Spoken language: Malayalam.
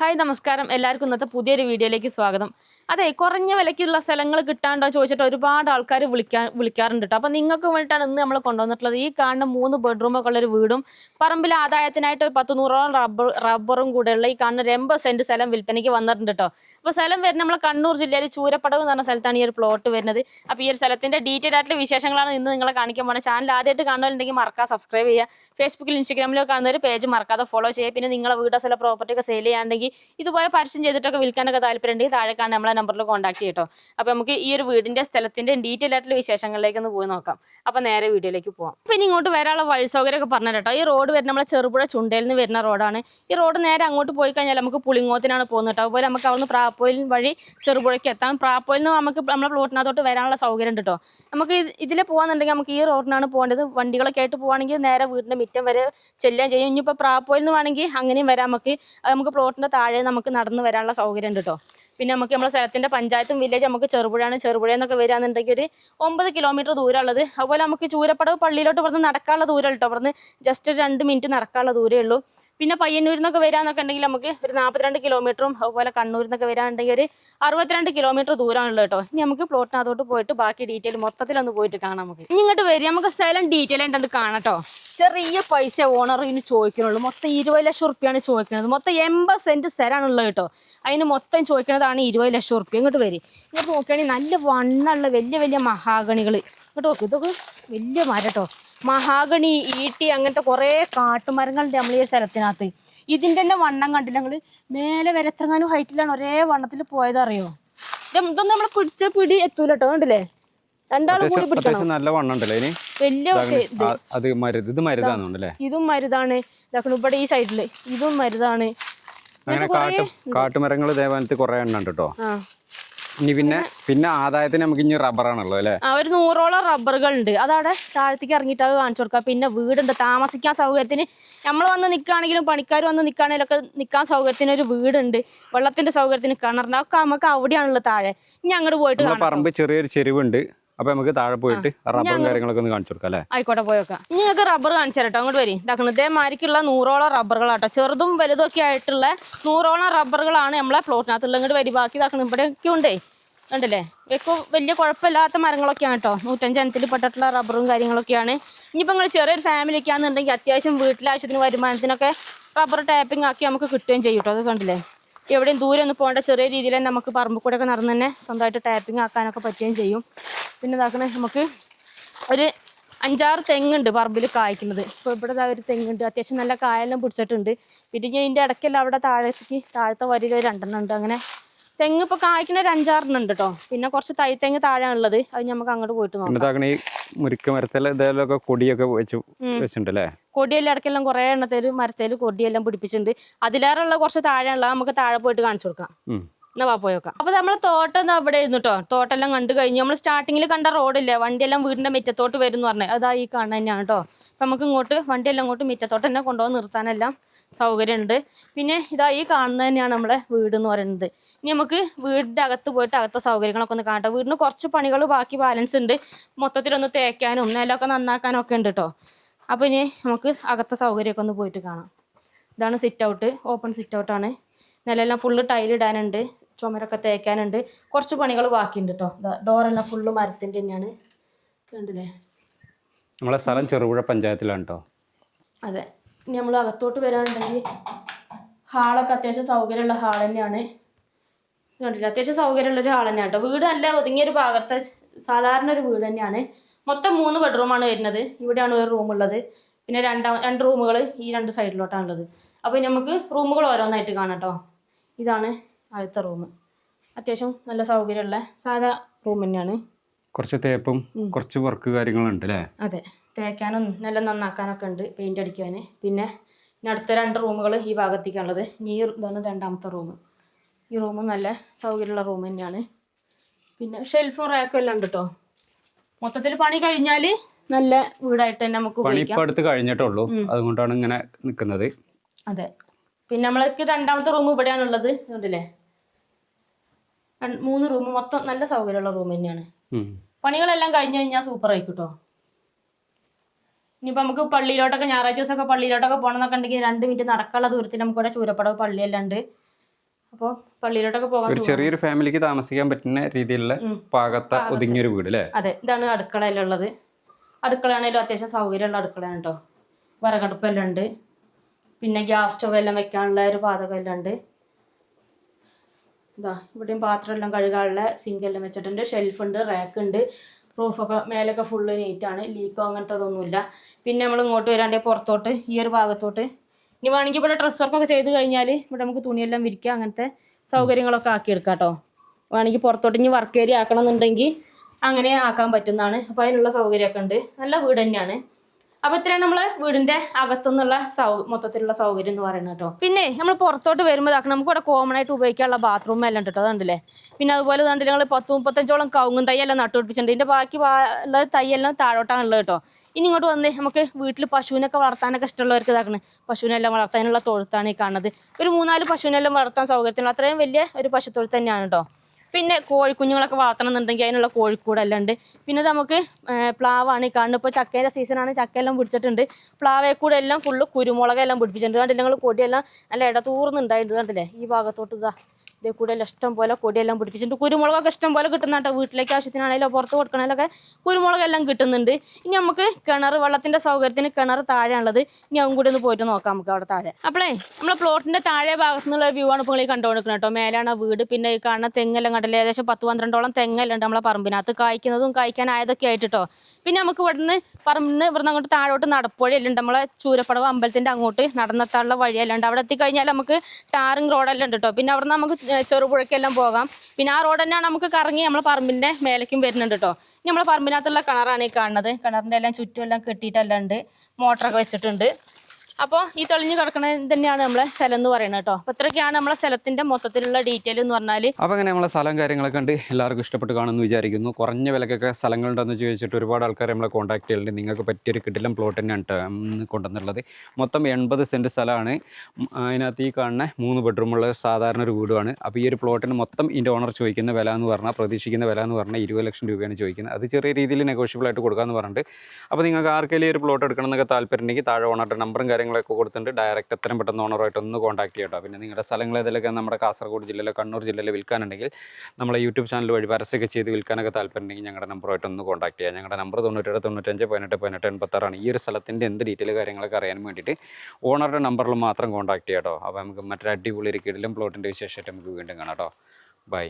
ഹായ് നമസ്കാരം. എല്ലാവർക്കും ഇന്നത്തെ പുതിയൊരു വീഡിയോയിലേക്ക് സ്വാഗതം. അതെ കുറഞ്ഞ വിലയ്ക്കുള്ള സ്ഥലങ്ങൾ കിട്ടാണ്ടോ ചോദിച്ചിട്ട് ഒരുപാട് ആൾക്കാർ വിളിക്കാൻ വിളിക്കാറുണ്ട് കേട്ടോ അപ്പോൾ നിങ്ങൾക്ക് വേണ്ടിയിട്ടാണ് ഇന്ന് നമ്മൾ കൊണ്ടുവന്നിട്ടുള്ളത്. ഈ കാണുന്ന മൂന്ന് ബെഡ്റൂമൊക്കെ ഉള്ളൊരു വീടും പറമ്പിൽ ആദായത്തിനായിട്ട് ഒരു പത്ത് നൂറോളം റബ്ബർ റബ്ബറും കൂടെയുള്ള ഈ കാണുന്ന ഒരു എൺപത് സെന്റ് സ്ഥലം വിൽപ്പനയ്ക്ക് വന്നിട്ടുണ്ട് കേട്ടോ അപ്പോൾ സ്ഥലം വരുന്നത് നമ്മൾ കണ്ണൂർ ജില്ലയിൽ ചൂരപ്പടവ് എന്ന് പറഞ്ഞ സ്ഥലത്താണ് ഈ ഒരു പ്ലോട്ട് വരുന്നത്. അപ്പോൾ ഈ ഒരു സ്ഥലത്തിന്റെ ഡീറ്റെയിൽ ആയിട്ടുള്ള വിശേഷങ്ങളാണ് ഇന്ന് നിങ്ങളെ കാണിക്കാൻ പോകുന്നത് ചാനൽ ആദ്യമായിട്ട് കാണുന്നുണ്ടെങ്കിൽ മറക്കാതെ സബ്സ്ക്രൈബ് ചെയ്യുക. ഫേസ്ബുക്കിൽ ഇൻസ്റ്റഗ്രാമിലോ കാണുന്ന ഒരു പേജ് മറക്കാതെ ഫോളോ ചെയ്യുക. പിന്നെ നിങ്ങളെ വീടോ സ്ഥല പ്രോപ്പർട്ടിയൊക്കെ സെയിൽ ചെയ്യാണ്ടെങ്കിൽ ഇതുപോലെ പരസ്യം ചെയ്തിട്ടൊക്കെ വിൽക്കാനൊക്കെ താല്പര്യം ഉണ്ടെങ്കിൽ താഴെ കാണാൻ നമ്മളെ നമ്പറിൽ കോൺടാക്ട് ചെയ്യട്ടോ. അപ്പോൾ നമുക്ക് ഈ ഒരു വീടിന്റെ സ്ഥലത്തിന്റെ ഡീറ്റെയിൽ ആയിട്ടുള്ള വിശേഷങ്ങളിലേക്ക് ഒന്ന് പോയി നോക്കാം. അപ്പോൾ നേരെ വീഡിയോയിലേക്ക് പോകാം പിന്നെ ഇങ്ങോട്ട് വരാനുള്ള വഴി സൗകര്യമൊക്കെ പറഞ്ഞു കേട്ടോ ഈ റോഡ് വരുന്ന നമ്മളെ ചെറുപുഴ ചുണ്ടയിൽ നിന്ന് വരുന്ന റോഡാണ് ഈ റോഡ് നേരെ അങ്ങോട്ട് പോയി കഴിഞ്ഞാൽ നമുക്ക് പുളിങ്ങോത്തിനാണ് പോകുന്നത് കേട്ടോ. അതുപോലെ നമുക്ക് അവിടുന്ന് പ്രാപ്പോയിൽ വഴി ചെറുപുഴയ്ക്ക് എത്താം. പ്രാപ്പോയിൽ നിന്ന് നമുക്ക് നമ്മളെ പ്ലോട്ടിനകത്തോട്ട് വരാനുള്ള സൗകര്യം ഉണ്ട് കേട്ടോ. നമുക്ക് ഇതിൽ പോകാന്നുണ്ടെങ്കിൽ നമുക്ക് ഈ റോഡിനാണ് പോകേണ്ടത്. വണ്ടികളൊക്കെ ആയിട്ട് പോവാണെങ്കിൽ നേരെ വീടിന്റെ മിറ്റം വരെ ചെല്ലുകയും ചെയ്യും. ഇനിയിപ്പോൾ പ്രാപ്പോയിൽ നിന്ന് വേണമെങ്കിൽ അങ്ങനെയും വരാം. നമുക്ക് നമുക്ക് പ്ലോട്ടിന്റെ താഴെ നമുക്ക് നടന്നു വരാനുള്ള സൗകര്യം ഉണ്ട് കേട്ടോ പിന്നെ നമുക്ക് നമ്മുടെ സ്ഥലത്തിന്റെ പഞ്ചായത്തും വില്ലേജ് നമുക്ക് ചെറുപുഴയാണ്. ചെറുപുഴ എന്നൊക്കെ വരികയാണെന്നുണ്ടെങ്കിൽ ഒരു ഒമ്പത് കിലോമീറ്റർ ദൂരമുള്ളത്. അതുപോലെ നമുക്ക് ചൂരപ്പടവ് പള്ളിയിലോട്ട് ഇവിടുന്ന് നടക്കാനുള്ള ദൂരം കേട്ടോ ഇവിടുന്ന് ജസ്റ്റ് ഒരു രണ്ട് മിനിറ്റ് നടക്കാനുള്ള ദൂരമേ ഉള്ളൂ. പിന്നെ പയ്യന്നൂരിൽ നിന്നൊക്കെ ഉണ്ടെങ്കിൽ നമുക്ക് ഒരു നാൽപ്പത്തിരണ്ട് കിലോമീറ്ററും അതുപോലെ കണ്ണൂരിൽ നിന്നൊക്കെ വരാനുണ്ടെങ്കിൽ ഒരു അറുപത്തിരണ്ട് കിലോമീറ്റർ ദൂരമാണുള്ളത് കേട്ടോ. ഇനി നമുക്ക് പ്ലോട്ടിനകത്തോട്ട് പോയിട്ട് ബാക്കി ഡീറ്റെയിൽ മൊത്തത്തിലൊന്ന് പോയിട്ട് കാണാം നമുക്ക്. ഇനി ഇങ്ങോട്ട് വരും നമുക്ക് സ്ഥലം ഡീറ്റെയിൽ ആയിട്ട് കാണട്ടോ ചെറിയ പൈസ ഓണർ ഇനി ചോദിക്കുന്നുള്ളൂ മൊത്തം ഇരുപത് ലക്ഷം റുപ്യാണ് ചോദിക്കുന്നത് മൊത്തം എൺപത് സെന്റ് സ്ഥലമാണുള്ളത് കേട്ടോ. അതിന് മൊത്തം ചോദിക്കുന്നതാണ് ഇരുപത് ലക്ഷം റുപ്യ. ഇങ്ങോട്ട് വരും. ഇങ്ങോട്ട് നോക്കുകയാണെങ്കിൽ നല്ല വണ്ണുള്ള വലിയ വലിയ മഹാഗണികൾ ഇങ്ങോട്ട് നോക്ക്. ഇതൊക്കെ വലിയ മരം കേട്ടോ. മഹാഗണി ഈട്ടി അങ്ങനത്തെ കുറേ കാട്ടുമരങ്ങളുണ്ട് നമ്മൾ ഈ സ്ഥലത്തിനകത്ത്. ഇതിന്റെ തന്നെ വണ്ണം കണ്ടില്ല ഞങ്ങൾ മേലെ വരെ എത്രങ്ങാനും ഹൈറ്റിലാണ് ഒരേ വണ്ണത്തിൽ പോയത് അറിയോ? ഇത് ഇതൊന്നും നമ്മൾ പിടിച്ച പിടി എത്തൂല കേട്ടോ കണ്ടില്ലേ? രണ്ടാളും കൂടി പിടിക്കണം. നല്ല വണ്ണം ഉണ്ടല്ലേ വലിയ അത് മരുത് ഇത് മരുതാന്നുണ്ടല്ലേ ഇതും മരുതാണ്. ഇതാക്കണം ഇവിടെ ഈ സൈഡിൽ ഇതും മരുതാണ്. അങ്ങനെ കാട്ട് കാട്ടുമരങ്ങൾ ദേവാനത്ത് കുറേ എണ്ണം ഉണ്ട് കേട്ടോ ഇനി പിന്നെ പിന്നെ ആദായത്തിന് നമുക്ക് ഇനി റബ്ബറാണല്ലോ അല്ലേ? ആ ഒരു നൂറോളം റബ്ബറുകൾ ഉണ്ട്. അതവിടെ താഴത്തേക്ക് ഇറങ്ങിയിട്ട് അത് കാണിച്ചു കൊടുക്കാം. പിന്നെ വീടുണ്ട്. താമസിക്കാൻ സൗകര്യത്തിന് നമ്മൾ വന്ന് നിൽക്കുകയാണെങ്കിലും പണിക്കാർ വന്ന് നിൽക്കുകയാണെങ്കിലും ഒക്കെ നിൽക്കാൻ സൗകര്യത്തിന് ഒരു വീടുണ്ട്. വെള്ളത്തിന്റെ സൗകര്യത്തിന് കിണറുണ്ട് ഒക്കെ നമുക്ക് അവിടെയാണല്ലോ താഴെ. ഇനി അങ്ങോട്ട് പോയിട്ട് പറമ്പ് ചെറിയൊരു ചെരിവുണ്ട്. അപ്പൊ നമുക്ക് താഴെ പോയിട്ട് റബ്ബറും കാര്യങ്ങളൊക്കെ ഒന്ന് കാണിച്ചു കൊടുക്കാം അല്ലേ? ആയിക്കോട്ടെ പോയോക്കാം ഇനി ഞങ്ങൾക്ക് റബ്ബർ കാണിച്ചു അങ്ങോട്ട് വരി. ഇതാക്കണം ഇതേമാരിക്കുള്ള നൂറോളം റബ്ബറുകളാട്ടോ ചെറുതും വലുതും ഒക്കെ ആയിട്ടുള്ള നൂറോളം റബ്ബറുകളാണ് നമ്മളെ പ്ലോട്ടിനകത്തുള്ള. ഇങ്ങോട്ട് വരി ബാക്കി ഇതാക്കണം ഇവിടെയൊക്കെ ഉണ്ടേ. ഉണ്ടല്ലേ ഇപ്പൊ വലിയ കുഴപ്പമില്ലാത്ത മരങ്ങളൊക്കെയാണ് കേട്ടോ നൂറ്റഞ്ച് ഇനത്തിൽ പെട്ടിട്ടുള്ള റബ്ബറും കാര്യങ്ങളൊക്കെയാണ്. ഇനിയിപ്പോൾ നിങ്ങൾ ചെറിയൊരു ഫാമിലിക്ക് ആണെന്നുണ്ടെങ്കിൽ അത്യാവശ്യം വീട്ടിലാവശ്യത്തിന് വരുമാനത്തിനൊക്കെ റബ്ബർ ടാപ്പിംഗ് ആക്കി നമുക്ക് കിട്ടുകയും ചെയ്യും കേട്ടോ അത് കണ്ടില്ലേ? എവിടെയും ദൂരെ ഒന്നും പോകേണ്ട ചെറിയ രീതിയിൽ തന്നെ നമുക്ക് പറമ്പ് കൂടെ ഒക്കെ നടന്ന് തന്നെ സ്വന്തമായിട്ട് ടാപ്പിംഗ് ആക്കാനൊക്കെ പറ്റുകയും ചെയ്യും. പിന്നെ ഇതാക്കണേ നമുക്ക് ഒരു അഞ്ചാറ് തെങ്ങുണ്ട് പറമ്പിൽ കായ്ക്കുന്നത്. ഇപ്പോൾ ഇവിടെ ഒരു തെങ്ങുണ്ട്. അത്യാവശ്യം നല്ല കായെല്ലാം പിടിച്ചിട്ടുണ്ട്. പിന്നെ ഇനി ഇതിന്റെ ഇടയ്ക്കെല്ലാം അവിടെ താഴത്തേക്ക് താഴത്തെ വരിക രണ്ടെണ്ണം ഉണ്ട്. അങ്ങനെ തെങ്ങ് ഇപ്പോൾ കായ്ക്കുന്ന ഒരു അഞ്ചാറെണ്ണം ഉണ്ട് കേട്ടോ പിന്നെ കുറച്ച് തൈ തെങ്ങ് താഴെയാണുള്ളത്. അത് നമുക്ക് അങ്ങോട്ട് പോയിട്ട് നോക്കാം. ഈ മുരിക്ക മരത്തിലെ ഇതേലൊക്കെ കൊടിയൊക്കെ വെച്ച് വെച്ചിട്ടുണ്ട് അല്ലേ കൊടിയെല്ലാം ഇടയ്ക്കെല്ലാം കുറേ എണ്ണത്തേൽ മരത്തേൽ കൊടിയെല്ലാം പിടിപ്പിച്ചിട്ടുണ്ട്. അതിലേറെയുള്ള കുറച്ച് താഴെയുള്ള നമുക്ക് താഴെ പോയിട്ട് കാണിച്ചു കൊടുക്കാം. എന്നാ വാ പോയോക്കാം. അപ്പൊ നമ്മളെ തോട്ടം അവിടെ ഇരുന്നു കേട്ടോ തോട്ടെല്ലാം കണ്ടു കഴിഞ്ഞു. നമ്മൾ സ്റ്റാർട്ടിങ്ങിൽ കണ്ട റോഡില്ലേ വണ്ടിയെല്ലാം വീടിന്റെ മുറ്റത്തോട്ട് വരും എന്ന് പറഞ്ഞത് അതാ ഈ കാണുന്ന തന്നെയാണ് കേട്ടോ നമുക്ക് ഇങ്ങോട്ട് വണ്ടിയെല്ലാം ഇങ്ങോട്ട് മുറ്റത്തോട്ട് തന്നെ കൊണ്ടുപോകാൻ നിർത്താനെല്ലാം സൗകര്യമുണ്ട്. പിന്നെ ഇതാ ഈ കാണുന്നത് തന്നെയാണ് നമ്മളെ വീട് എന്ന് പറയുന്നത്. ഇനി നമുക്ക് വീടിന്റെ അകത്ത് പോയിട്ട് അകത്തെ സൗകര്യങ്ങളൊക്കെ ഒന്ന് കാണട്ടെ. വീടിന് കുറച്ച് പണികൾ ബാക്കി ബാലൻസ് ഉണ്ട്. മൊത്തത്തിലൊന്ന് തേക്കാനും നിലമൊക്കെ നന്നാക്കാനും ഒക്കെ ഉണ്ട് കേട്ടോ അപ്പോൾ ഇനി നമുക്ക് അകത്തെ സൗകര്യമൊക്കെ ഒന്ന് പോയിട്ട് കാണാം. ഇതാണ് സിറ്റ് ഔട്ട് ഓപ്പൺ സിറ്റ് ഔട്ടാണ് നിലയെല്ലാം ഫുള്ള് ടൈലിടാനുണ്ട് ചുമരൊക്കെ തേക്കാനുണ്ട്. കുറച്ച് പണികൾ ബാക്കിയുണ്ട് കേട്ടോ ഡോറെല്ലാം ഫുള്ള് മരത്തിന്റെ തന്നെയാണ്. കണ്ടില്ലേ? നമ്മളെ സ്ഥലം ചെറുപുഴ പഞ്ചായത്തിലാണ് കേട്ടോ അതെ. ഇനി നമ്മൾ അകത്തോട്ട് വരാനുണ്ടെങ്കിൽ ഹാളൊക്കെ അത്യാവശ്യം സൗകര്യമുള്ള ഹാൾ തന്നെയാണ്. കണ്ടില്ല? അത്യാവശ്യം സൗകര്യമുള്ള ഒരു ഹാൾ തന്നെയാണ് കേട്ടോ വീട് നല്ല ഒതുങ്ങിയൊരു ഭാഗത്തെ സാധാരണ ഒരു വീട് തന്നെയാണ്. മൊത്തം മൂന്ന് ബെഡ്റൂമാണ് വരുന്നത്. ഇവിടെയാണ് ഒരു റൂം ഉള്ളത്. പിന്നെ രണ്ടാം രണ്ട് റൂമുകൾ ഈ രണ്ട് സൈഡിലോട്ടാണ് ഉള്ളത് അപ്പോൾ നമുക്ക് റൂമുകൾ ഓരോന്നായിട്ട് കാണാം കേട്ടോ ഇതാണ് ആദ്യത്തെ റൂം. അത്യാവശ്യം നല്ല സൗകര്യമുള്ള സാധാ റൂം തന്നെയാണ്. കുറച്ച് തേപ്പും കുറച്ച് വർക്ക് കാര്യങ്ങളുണ്ട് അല്ലേ അതെ. തേക്കാനും നല്ല നന്നാക്കാനൊക്കെ ഉണ്ട് പെയിന്റ് അടിക്കാൻ പിന്നെ ഇനി അടുത്ത രണ്ട് റൂമുകൾ ഈ ഭാഗത്തേക്കാണുള്ളത്. ഇനി ഈ ഇതാണ് രണ്ടാമത്തെ റൂം. ഈ റൂമും നല്ല സൗകര്യമുള്ള റൂം തന്നെയാണ്. പിന്നെ ഷെൽഫും റാക്കും എല്ലാം ഉണ്ട് കേട്ടോ മൊത്തത്തിൽ പണി കഴിഞ്ഞാൽ നല്ല വീടായിട്ട് തന്നെ നമുക്ക് പണി ഇപ്പൊ അടുത്ത് കഴിഞ്ഞിട്ടുള്ളൂ അതുകൊണ്ടാണ് ഇങ്ങനെ നിൽക്കുന്നത് അതെ. പിന്നെ നമ്മൾക്ക് രണ്ടാമത്തെ റൂം ഇവിടെയാണുള്ളത്. കണ്ടില്ലേ രണ്ട്- മൂന്ന് റൂം മൊത്തം നല്ല സൗകര്യമുള്ള റൂം തന്നെയാണ്. പണികളെല്ലാം കഴിഞ്ഞ് കഴിഞ്ഞാൽ സൂപ്പർ ആയി കിട്ടോ ഇനിയിപ്പോൾ നമുക്ക് പള്ളിയിലോട്ടൊക്കെ ഞായറാഴ്ച ദിവസമൊക്കെ പള്ളിയിലോട്ടൊക്കെ പോകണമെന്നൊക്കെ ഉണ്ടെങ്കിൽ രണ്ട് മിനിറ്റ് നടക്കാനുള്ള ദൂരത്തിൽ നമുക്ക് ഇവിടെ ചൂരപ്പടവ് പള്ളിയെല്ലാം ഉണ്ട് അപ്പോൾ പള്ളിയിലോട്ടൊക്കെ പോകാൻ ഒരു ചെറിയൊരു ഫാമിലിക്ക് താമസിക്കാൻ പറ്റുന്ന രീതിയിലുള്ള പാകത്ത ഒതുങ്ങിയൊരു വീട് അല്ലേ അതെ ഇതാണ് അടുക്കളയിലുള്ളത് അടുക്കളയാണെങ്കിലും അത്യാവശ്യം സൗകര്യമുള്ള അടുക്കളയാണ് കേട്ടോ വിറകടുപ്പെല്ലാം ഉണ്ട് പിന്നെ ഗ്യാസ് സ്റ്റവ് എല്ലാം വെക്കാനുള്ള ഒരു പാതകമെല്ലാം ഉണ്ട് ഇതാ ഇവിടെയും പാത്രം എല്ലാം കഴുകാനുള്ള സിങ്ക് എല്ലാം വെച്ചിട്ടുണ്ട്. ഷെൽഫ് ഉണ്ട് റാക്ക് ഉണ്ട്. റൂഫൊക്കെ മേലൊക്കെ ഫുള്ള് നീറ്റാണ് ലീക്കോ അങ്ങനത്തതൊന്നുമില്ല. പിന്നെ നമ്മൾ ഇങ്ങോട്ട് വരാണ്ടേ പുറത്തോട്ട് ഈ ഒരു ഭാഗത്തോട്ട്. ഇനി വേണമെങ്കിൽ ഇവിടെ ഡ്രസ് വർക്കൊക്കെ ചെയ്ത് കഴിഞ്ഞാൽ ഇവിടെ നമുക്ക് തുണിയെല്ലാം വിരിക്കുക അങ്ങനത്തെ സൗകര്യങ്ങളൊക്കെ ആക്കിയെടുക്കാം കേട്ടോ. വേണമെങ്കിൽ പുറത്തോട്ട് ഇനി വർക്ക് ഏരിയ ആക്കണം എന്നുണ്ടെങ്കിൽ അങ്ങനെ ആക്കാൻ പറ്റുന്നതാണ്. അപ്പോൾ അതിനുള്ള സൗകര്യമൊക്കെ ഉണ്ട്. നല്ല വീട് തന്നെയാണ്. അപ്പോൾ ഇത്രയാണ് നമ്മൾ വീടിന്റെ അകത്തുനിന്നുള്ള സൗ മൊത്തത്തിലുള്ള സൗകര്യം എന്ന് പറയുന്നത് കേട്ടോ. പിന്നെ നമ്മൾ പുറത്തോട്ട് വരുമ്പോൾ നമുക്ക് ഇവിടെ കോമൺ ആയിട്ട് ഉപയോഗിക്കാനുള്ള ബാത്റൂം എല്ലാം ഉണ്ട് കേട്ടോ. അതുണ്ടല്ലേ പിന്നെ അതുപോലെ കണ്ടില്ല? ഞങ്ങൾ പത്ത് മുപ്പത്തഞ്ചോളം കവുങ്ങും തൈയെല്ലാം നട്ടുപിടിപ്പിച്ചിട്ടുണ്ട്. ഇതിന്റെ ബാക്കി ഉള്ള തൈയെല്ലാം താഴോട്ടാണ് ഉള്ളത് കേട്ടോ. ഇനി ഇങ്ങോട്ട് വന്ന് നമുക്ക് വീട്ടിൽ പശുവിനൊക്കെ വളർത്താനൊക്കെ ഇഷ്ടമുള്ളവർക്ക് ഇതാക്കണേ പശുവിനെല്ലാം വളർത്താനുള്ള തൊഴുത്താണ് ഈ കാണുന്നത്. ഒരു മൂന്നാൽ പശുവിനെല്ലാം വളർത്താൻ സൗകര്യത്തിനുള്ള അത്രയും വലിയ ഒരു പശു പശുത്തൊഴുത്ത് തന്നെയാണ് കേട്ടോ. പിന്നെ കോഴിക്കുഞ്ഞുങ്ങളൊക്കെ വളർത്തണം എന്നുണ്ടെങ്കിൽ അതിനുള്ള കോഴിക്കൂടെല്ലാം ഉണ്ട് പിന്നെ നമുക്ക് പ്ലാവാണ് ഈ കാണുന്നത്. ഇപ്പോൾ ചക്കേന്റെ സീസണാണ് ചക്കയെല്ലാം പിടിച്ചിട്ടുണ്ട്. പ്ലാവേ കൂടെ എല്ലാം ഫുള്ള് കുരുമുളകെല്ലാം പിടിപ്പിച്ചിട്ടുണ്ട്. കണ്ടില്ല നിങ്ങൾ കൊടിയെല്ലാം നല്ല ഇടതൂർന്നുണ്ടായിട്ടുണ്ട്. കണ്ടില്ലേ? ഈ ഭാഗത്തോട്ട് ഇതാ. ഇതേ കൂടെ എല്ലാം ഇഷ്ടം പോലെ കൊടിയെല്ലാം പിടിപ്പിച്ചിട്ടുണ്ട്. കുരുമുളകൊക്കെ ഇഷ്ടം പോലെ കിട്ടുന്ന കേട്ടോ വീട്ടിലേക്ക് ആവശ്യത്തിനാണെങ്കിലും പുറത്ത് കൊടുക്കണമെങ്കിലൊക്കെ കുരുമുളകെല്ലാം കിട്ടുന്നുണ്ട്. ഇനി നമുക്ക് കിണർ വെള്ളത്തിന്റെ സൗകര്യത്തിന് കിണർ താഴെയാണുള്ളത്. ഇനി അതും കൂടി ഒന്ന് പോയിട്ട് നോക്കാം നമുക്ക് അവിടെ താഴെ. അപ്പോഴേ നമ്മളെ പ്ലോട്ടിന്റെ താഴെ ഭാഗത്തു നിന്നുള്ള വ്യൂ ആണ് ഇപ്പോൾ ഈ കണ്ടുകൊണ്ടിരിക്കുന്നത് കേട്ടോ. മേലാണ് വീട് പിന്നെ ഈ കാണുന്ന തെങ്ങെല്ലാം കണ്ടല്ലേ? ഏകദേശം പത്ത് പന്ത്രണ്ടോളം തെങ്ങെല്ലാം നമ്മളെ പറമ്പിനകത്ത് കായ്ക്കുന്നതും കായ്ക്കാനായതൊക്കെ ആയിട്ട് കേട്ടോ പിന്നെ നമുക്ക് ഇവിടുന്ന് പറമ്പിന്ന് ഇവിടുന്ന് അങ്ങോട്ട് താഴോട്ട് നടപ്പുഴയെല്ലാം ഉണ്ട് നമ്മളെ ചൂരപ്പടവ് അമ്പലത്തിന്റെ അങ്ങോട്ട് നടന്നെത്താനുള്ള വഴിയെല്ലാം ഉണ്ട് അവിടെ എത്തിക്കഴിഞ്ഞാൽ നമുക്ക് ടാറിങ് റോഡെല്ലാം ഉണ്ട് കേട്ടോ. പിന്നെ അവിടെ നമുക്ക് ചെറുപുഴയ്ക്കെല്ലാം പോകാം. പിന്നെ ആ റോഡ് തന്നെയാണ് നമുക്ക് കറങ്ങി നമ്മളെ പറമ്പിന്റെ മേലേക്കും വരുന്നുണ്ട് കേട്ടോ ഇനി നമ്മളെ പറമ്പിനകത്തുള്ള കിണറാണ് ഈ കാണുന്നത്. കിണറിന്റെ എല്ലാം ചുറ്റും എല്ലാം കെട്ടിയിട്ടെല്ലാം ഉണ്ട്. മോട്ടറൊക്കെ വെച്ചിട്ടുണ്ട്. അപ്പോൾ ഈ തെളിഞ്ഞു കിടക്കുന്നത് തന്നെയാണ് നമ്മളെ സ്ഥലം എന്ന് പറയുന്നത് കേട്ടോ. അപ്പോൾ ഇത്രയൊക്കെയാണ് നമ്മളെ സ്ഥലത്തിന്റെ മൊത്തത്തിലുള്ള ഡീറ്റെയിൽ എന്ന് പറഞ്ഞാൽ അപ്പോൾ അങ്ങനെ നമ്മളെ സ്ഥലം കാര്യങ്ങളൊക്കെ ഉണ്ട് എല്ലാവർക്കും ഇഷ്ടപ്പെട്ട് കാണുമെന്ന് വിചാരിക്കുന്നു. കുറഞ്ഞ വിലക്കൊക്കെ സ്ഥലങ്ങളുണ്ടെന്ന് ചോദിച്ചിട്ട് ഒരുപാട് ആൾക്കാർ നമ്മളെ കോൺടാക്ട് ചെയ്യുന്നുണ്ട് നിങ്ങൾക്ക് പറ്റിയൊരു കിട്ടിലും പ്ലോട്ട് തന്നെയാണ് കൊണ്ടുവന്നുള്ളത് മൊത്തം എൺപത് സെന്റ് സ്ഥലമാണ്. അതിനകത്ത് ഈ കാണുന്ന മൂന്ന് ബെഡ്റൂമുള്ള സാധാരണ ഒരു വീടുമാണ്. അപ്പോൾ ഈ ഒരു പ്ലോട്ടിന് മൊത്തം ഇതിന്റെ ഓണർ ചോദിക്കുന്ന വില എന്ന് പറഞ്ഞാൽ പ്രതീക്ഷിക്കുന്ന വില എന്ന് പറഞ്ഞാൽ ഇരുപത് ലക്ഷം രൂപയാണ് ചോദിക്കുന്നത്. അത് ചെറിയ രീതിയിൽ നെഗോഷ്യബിൾ ആയിട്ട് കൊടുക്കാന്ന് പറഞ്ഞിട്ട് അപ്പോൾ നിങ്ങൾക്ക് ആർക്കെങ്കിലും ഒരു പ്ലോട്ട് എടുക്കണം എന്നൊക്കെ താല്പര്യം ഉണ്ടെങ്കിൽ താഴെ ഓണറുടെ നമ്പറും കാര്യങ്ങളൊക്കെ കൊടുത്തിട്ടുണ്ട്. ഡയറക്റ്റ് എത്രയും പെട്ടെന്ന് ഓണറുമായിട്ട് ഒന്ന് കോൺടാക്ട് ചെയ്യട്ടോ പിന്നെ നിങ്ങളുടെ സ്ഥലങ്ങൾ ഏതെങ്കിലും നമ്മുടെ കാസർഗോഡ് ജില്ലയിലോ കണ്ണൂർ ജില്ലയിലോ വിൽക്കാനുണ്ടെങ്കിൽ നമ്മളെ യൂട്യൂബ് ചാനൽ വഴി പരസ്യമൊക്കെ ചെയ്ത് വിൽക്കാനൊക്കെ താല്പര്യം ഉണ്ടെങ്കിൽ ഞങ്ങളുടെ നമ്പറുമായിട്ട് ഒന്ന് കോൺടാക്ട് ചെയ്യുക ഞങ്ങളുടെ നമ്പർ തൊണ്ണൂറ്റേഴ് തൊണ്ണൂറ്റഞ്ച് പതിനെട്ട് പതിനെട്ട് എൺപത്താറാണ്. ഈ ഒരു സ്ഥലത്തിന്റെ എന്ത് ഡീറ്റെയിൽ കാര്യങ്ങളൊക്കെ അറിയാൻ വേണ്ടിയിട്ട് ഓണറുടെ നമ്പറിൽ മാത്രം കോൺടാക്ട് ചെയ്യാം കേട്ടോ അപ്പോൾ നമുക്ക് മറ്റൊരു അടിപൊളി ഒരു കിടിലും പ്ലോട്ടിന്റെ വിശേഷമായിട്ട് നമുക്ക് വീണ്ടും കാണാം കേട്ടോ ബൈ